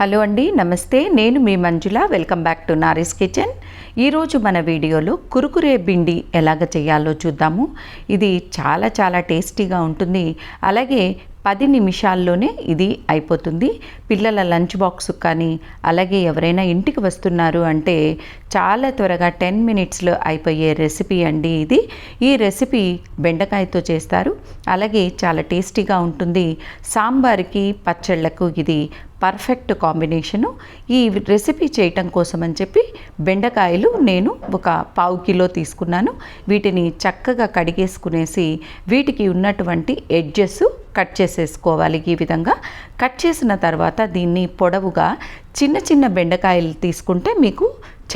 Hello అండి నమస్తే. నేను మీ Manjula. Welcome back to Nari's kitchen. ఈరోజు మన వీడియోలో కురుకురే బిండి ఎలాగ చేయాలో చూద్దాము. ఇది చాలా చాలా టేస్టీగా ఉంటుంది. అలాగే పది నిమిషాల్లోనే ఇది అయిపోతుంది. పిల్లల లంచ్ బాక్స్ కానీ అలాగే ఎవరైనా ఇంటికి వస్తున్నారు అంటే చాలా త్వరగా టెన్ మినిట్స్లో అయిపోయే రెసిపీ అండి ఇది. ఈ రెసిపీ బెండకాయతో చేస్తారు. అలాగే చాలా టేస్టీగా ఉంటుంది. సాంబార్కి పచ్చళ్ళకు ఇది పర్ఫెక్ట్ కాంబినేషను ఈ రెసిపీ చేయటం కోసం అని చెప్పి బెండకాయలు నేను ఒక పావు కిలో తీసుకున్నాను. వీటిని చక్కగా కడిగేసుకునేసి వీటికి ఉన్నటువంటి ఎడ్జెస్ కట్ చేసేసుకోవాలి ఈ విధంగా. కట్ చేసిన తర్వాత దీన్ని పొడవుగా చిన్న చిన్న బెండకాయలు తీసుకుంటే మీకు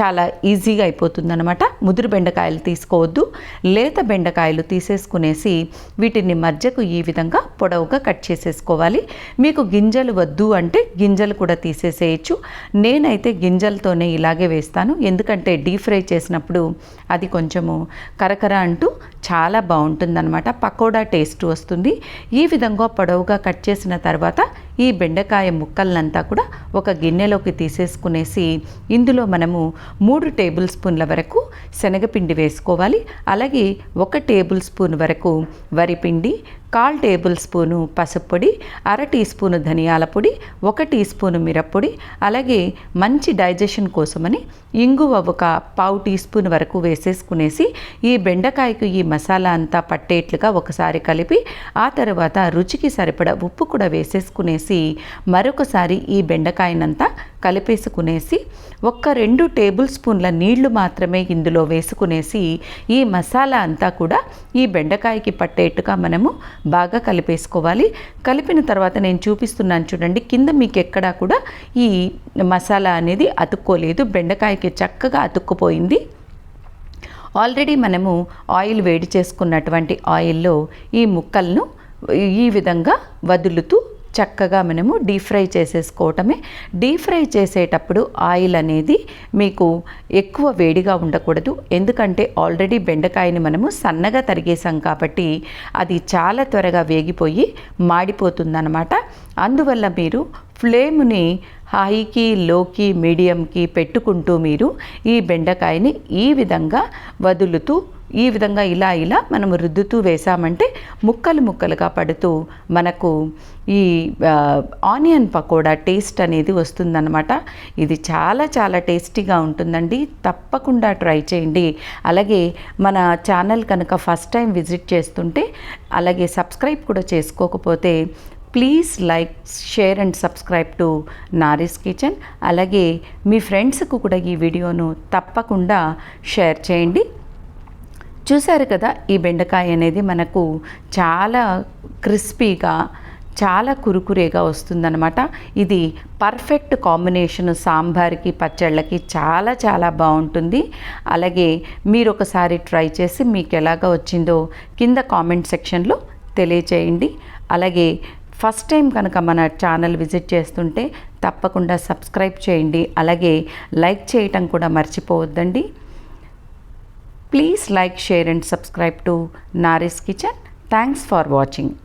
చాలా ఈజీగా అయిపోతుందనమాట ముదురు బెండకాయలు తీసుకోవద్దు. లేత బెండకాయలు తీసేసుకునేసి వీటిని మధ్యకు ఈ విధంగా పొడవుగా కట్ చేసేసుకోవాలి. మీకు గింజలు వద్దు అంటే గింజలు కూడా తీసేసేయచ్చు. నేనైతే గింజలతోనే ఇలాగే వేస్తాను. ఎందుకంటే డీప్ ఫ్రై చేసినప్పుడు అది కొంచెము కరకర అంటూ చాలా బాగుంటుందన్నమాట. పకోడా టేస్ట్ వస్తుంది. ఈ విధంగా పొడవుగా కట్ చేసిన తర్వాత ఈ బెండకాయ ముక్కలనంతా కూడా ఒక గిన్నెలోకి తీసేసుకునేసి ఇందులో మనము మూడు టేబుల్ స్పూన్ల వరకు శనగపిండి వేసుకోవాలి. అలాగే ఒక టేబుల్ స్పూన్ వరకు వరిపిండి కాల్ టేబుల్ స్పూను పసుపు పొడి అర టీ స్పూను ధనియాల పొడి ఒక టీ స్పూను మిరప్పొడి అలాగే మంచి డైజెషన్ కోసమని ఇంగువ ఒక పావు టీ స్పూన్ వరకు వేసేసుకునేసి ఈ బెండకాయకు ఈ మసాలా అంతా పట్టేట్లుగా ఒకసారి కలిపి ఆ తర్వాత రుచికి సరిపడా ఉప్పు కూడా వేసేసుకునేసి మరొకసారి ఈ బెండకాయనంతా కలిపేసుకునేసి ఒక్క రెండు టేబుల్ స్పూన్ల నీళ్ళు మాత్రమే ఇందులో వేసుకునేసి ఈ మసాలా అంతా కూడా ఈ బెండకాయకి పట్టేట్టుగా మనము బాగా కలిపేసుకోవాలి. కలిపిన తర్వాత నేను చూపిస్తున్నాను చూడండి కింద మీకు ఎక్కడా కూడా ఈ మసాలా అనేది అతుక్కోలేదు. బెండకాయకి చక్కగా అతుక్కుపోయింది. ఆల్రెడీ మనము ఆయిల్ వేడి చేసుకున్నటువంటి ఆయిల్లో ఈ ముక్కలను ఈ విధంగా వదులుతూ చక్కగా మనము డీప్ ఫ్రై చేసేసుకోవటమే. డీప్ ఫ్రై చేసేటప్పుడు ఆయిల్ అనేది మీకు ఎక్కువ వేడిగా ఉండకూడదు. ఎందుకంటే ఆల్రెడీ బెండకాయని మనము సన్నగా తరిగేసాం కాబట్టి అది చాలా త్వరగా వేగిపోయి మాడిపోతుందన్నమాట. అందువల్ల మీరు ఫ్లేమ్ని హైకి లోకి మీడియంకి పెట్టుకుంటూ మీరు ఈ బెండకాయని ఈ విధంగా వదులుతూ ఈ విధంగా ఇలా ఇలా మనము రుద్దుతూ వేసామంటే ముక్కలు ముక్కలుగా పడుతూ మనకు ఈ ఆనియన్ పకోడా టేస్ట్ అనేది వస్తుందన్నమాట. ఇది చాలా చాలా టేస్టీగా ఉంటుందండి. తప్పకుండా ట్రై చేయండి. అలాగే మన ఛానల్ కనుక ఫస్ట్ టైం విజిట్ చేస్తుంటే అలాగే సబ్స్క్రైబ్ కూడా చేసుకోకపోతే please like share and subscribe to Nari's kitchen. అలాగే మీ ఫ్రెండ్స్కు కూడా ఈ వీడియోను తప్పకుండా షేర్ చేయండి. చూశారు కదా ఈ బెండకాయ అనేది మనకు చాలా క్రిస్పీగా చాలా కురుకురేగా వస్తుందన్నమాట. ఇది పర్ఫెక్ట్ కాంబినేషన్ సాంబార్కి పచ్చళ్ళకి చాలా చాలా బాగుంటుంది. అలాగే మీరు ఒకసారి ట్రై చేసి మీకు ఎలాగ వచ్చిందో కింద కామెంట్ సెక్షన్లో తెలియచేయండి. అలాగే ఫస్ట్ టైం కనుక మన ఛానల్ విజిట్ చేస్తుంటే తప్పకుండా సబ్స్క్రైబ్ చేయండి. అలాగే లైక్ చేయటం కూడా మర్చిపోవద్దండి. Please like, share and subscribe to Nari's Kitchen. Thanks for watching.